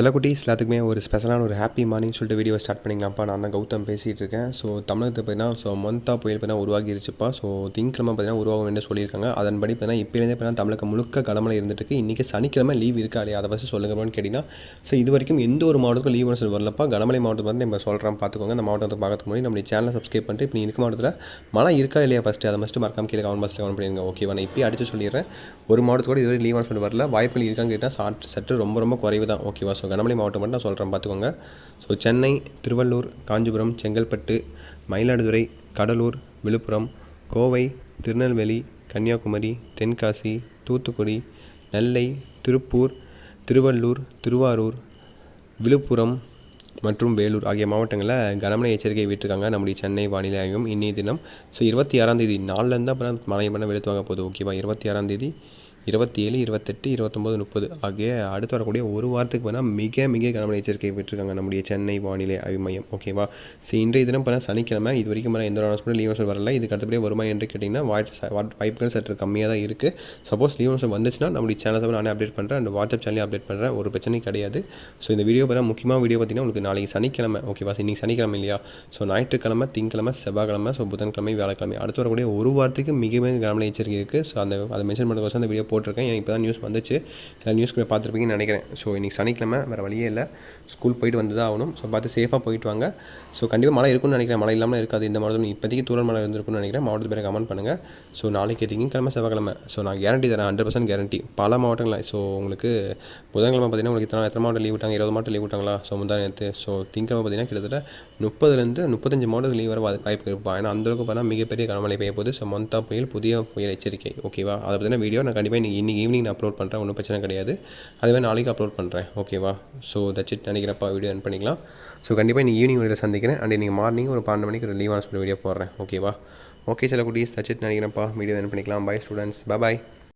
செல்லக்குட்டீஸ் எல்லாத்துக்குமே ஒரு ஸ்பெஷலான ஒரு ஹாப்பி மார்னிங் சொல்லிட்டு வீடியோ ஸ்டார்ட் பண்ணிக்கலாம்ப்பா நான் தான் கௌதம் பேசிகிட்டு இருக்கேன் ஸோ தமிழகத்தை பார்த்தீங்கன்னா ஸோ மொந்தா புயல் பார்த்தீங்கன்னா உருவாகிருச்சுப்பா. ஸோ திங்கக்கிழமை பார்த்தீங்கன்னா உருவாகும் என்று சொல்லியிருக்காங்க. அதன்படி பார்த்தீங்கன்னா இப்போலேருந்தே பார்த்தீங்கன்னா தமிழகம் முழுக்க கடமலை இருந்துட்டு இருக்கு. இன்றைக்கி சனிக்கிழமை லீவ் இருக்கா இல்லையா? அதை ஃபஸ்ட்டு சொல்லுங்கன்னு கேட்டிங்கன்னா ஸோ இது வரைக்கும் எந்த ஒரு மாவட்டத்துக்கும் லீவ் சொல்லி வரலப்பா. கடமலை மாவட்டம் வந்து நம்ம சொல்கிறோம் பார்த்துக்கோங்க. அந்த மாவட்டத்தை பார்க்கறதுக்கு முன்னாடி நம்ம சேனலை சப்ஸ்கிரைப் பண்ணிட்டு இப்போ இருக்க மாவட்டத்தில் மழை இருக்கா இல்லையா ஃபஸ்ட்டு அதை ஃபஸ்ட்டு மறக்காம கீழே கவர்மெண்ட் பஸ்ஸில் கவனம் பண்ணிடுங்க. ஓகேவா நான் இப்போ அடிச்சு சொல்லிடுறேன். ஒரு மாவட்டத்தோட இதுவரை லீவ் சொல்லி வரல. வாய்ப்புகள் இருக்கான்னு கேட்டால் சாட் சற்று ரொம்ப ரொம்ப குறைவு தான் ஓகேவா ஸோ கனமலை மாவட்டம் மட்டும் நான் சொல்கிறேன் பார்த்துக்கோங்க. ஸோ சென்னை திருவள்ளூர் காஞ்சிபுரம் செங்கல்பட்டு மயிலாடுதுறை கடலூர் விழுப்புரம் கோவை திருநெல்வேலி கன்னியாகுமரி தென்காசி தூத்துக்குடி நெல்லை திருப்பூர் திருவள்ளூர் திருவாரூர் விழுப்புரம் மற்றும் வேலூர் ஆகிய மாவட்டங்களில் கனமழை எச்சரிக்கை விட்டுருக்காங்க நம்முடைய சென்னை வானிலை ஆய்வும். இன்னைய தினம் ஸோ இருபத்தி ஆறாம் தேதி நாலுலேருந்து அப்புறம் மழை பண்ண வெளுத்து வாங்க போகுது. ஓகேவா இருபத்தி ஆறாம் தேதி இருபத்தி ஏழு இருபத்தெட்டு இருபத்தொம்போது முப்பது ஆகிய அடுத்து வரக்கூடிய ஒரு வாரத்துக்கு பார்த்தா மிக மிக கனமழை எச்சரிக்கை விட்டுருக்காங்க நம்முடைய சென்னை வானிலை ஆய்வு மையம். ஓகேவா ஸோ இன்றைய தினம் பார்த்தா சனிக்கிழமை இது வரைக்கும் எந்த ஒரு அனௌன்ஸ்மெண்ட் லீவ் வரல. இதுக்கு அடுத்தபடியே வருமா என்று கேட்டிங்கன்னா வாய்ப்பு வாய்ப்புகள் சற்று கம்மியாக தான் இருக்குது சப்போஸ் லீவ் வந்துச்சுன்னா நம்முடைய சேனல்ஸை நானே அப்டேட் பண்ணுறேன் அண்ட் வாட்ஸ்அப் சேனலையும் அப்டேட் பண்ணுறேன் ஒரு பிரச்சனை கிடையாது. ஸோ இந்த வீடியோ பார்த்தா முக்கியமாக வீடியோ பார்த்தீங்கன்னா உங்களுக்கு நாளைக்கு சனிக்கிழமை. ஓகேவா இன்றைக்கி சனிக்கிழமை இல்லையா? ஸோ ஞாயிற்றுக்கிழமை திங்கக்கிழமை செவ்வாய்க்கிழமை ஸோ புதன்கிழமை வியாழக்கிழமை. அடுத்து வரக்கூடிய ஒரு வாரத்துக்கு மிக மிக கனமழை எச்சரிக்கை இருக்குது ஸோ அந்த அதை மென்ஷன் பண்ணுறதுக்கோசம் அந்த வீடியோ போட்டிருக்கேன். எனக்கு இப்போ தான் நியூஸ் வந்துச்சு. எல்லா நியூஸ் கூட பார்த்துருப்பீங்கன்னு நினைக்கிறேன். ஸோ இன்றைக்கி சனிக்கிழமை வேறு வழியே இல்லை. ஸ்கூல் போயிட்டு வந்து தான் ஆகணும். ஸோ பார்த்து சேஃபாக போயிட்டு வாங்க. ஸோ கண்டிப்பாக மழை இருக்கும்னு நினைக்கிறேன். மழை இல்லாமல் இருக்காது. இந்த மாவட்டத்தில் இப்போதைக்கு தூரல் மழை இருந்திருக்கும்னு நினைக்கிறேன். மாவட்டத்து பேரை கமெண்ட் பண்ணுங்கள் ஸோ நாளைக்கு திங்கக்கிழமை செவ்வாய்க்கிழமை. ஸோ நான் கேரண்டி தரேன். ஹண்ட்ரட் பர்சன்ட் கேரண்டி பல மாவட்டங்களில் ஸோ உங்களுக்கு புதன்கிழமை பார்த்தீங்கன்னா உங்களுக்கு இத்தனை எத்தனை மாவட்டம் லீவ் விட்டாங்க? இருபது மாவட்டம் லீவ் விட்டாங்களா? ஸோ முந்தா நேற்று ஸோ திங்கக்கிழமை பார்த்தீங்கன்னா கிட்டத்தட்ட முப்பதுலேருந்து முப்பத்தஞ்சு மாவட்டம் லீவ் வர வாய்ப்பு இருப்பான் ஏன்னா அந்தளவுக்கு பார்த்தா மிகப்பெரிய கனமழை பெய்ய போகுது. ஸோ மொந்தா புயல் புதிய புயல் எச்சரிக்கை. ஓகேவா அதை பற்றின வீடியோ நான் கண்டிப்பாக இன்னைக்கு இன்னைக்கு ஈவினிங் நான் அப்லோட் பண்ணுறேன் ஒன்றும் பிரச்சனை கிடையாது. அதுவே நாளைக்கு அப்லோட் பண்ணுறேன் ஓகேவா ஸோ தட்ஸ் இட் நினைக்கிறப்பா வீடியோ என் பண்ணிக்கலாம். ஸோ கண்டிப்பாக இன்னைக்கு ஈவினிங் வீடியோ சந்திக்கிறேன். அண்ட் இன்னைக்கு மார்னிங் ஒரு பன்னெண்டு மணிக்கு ஒரு லீவ் ஆன வீடியோ போடுறேன் ஓகேவா ஓகே சில குட்டீஸ் தட்ஸ் இட் நினைக்கிறேன்ப்பா வீடியோ என் பண்ணிக்கலாம். பை ஸ்டூடெண்ட்ஸ் பாய்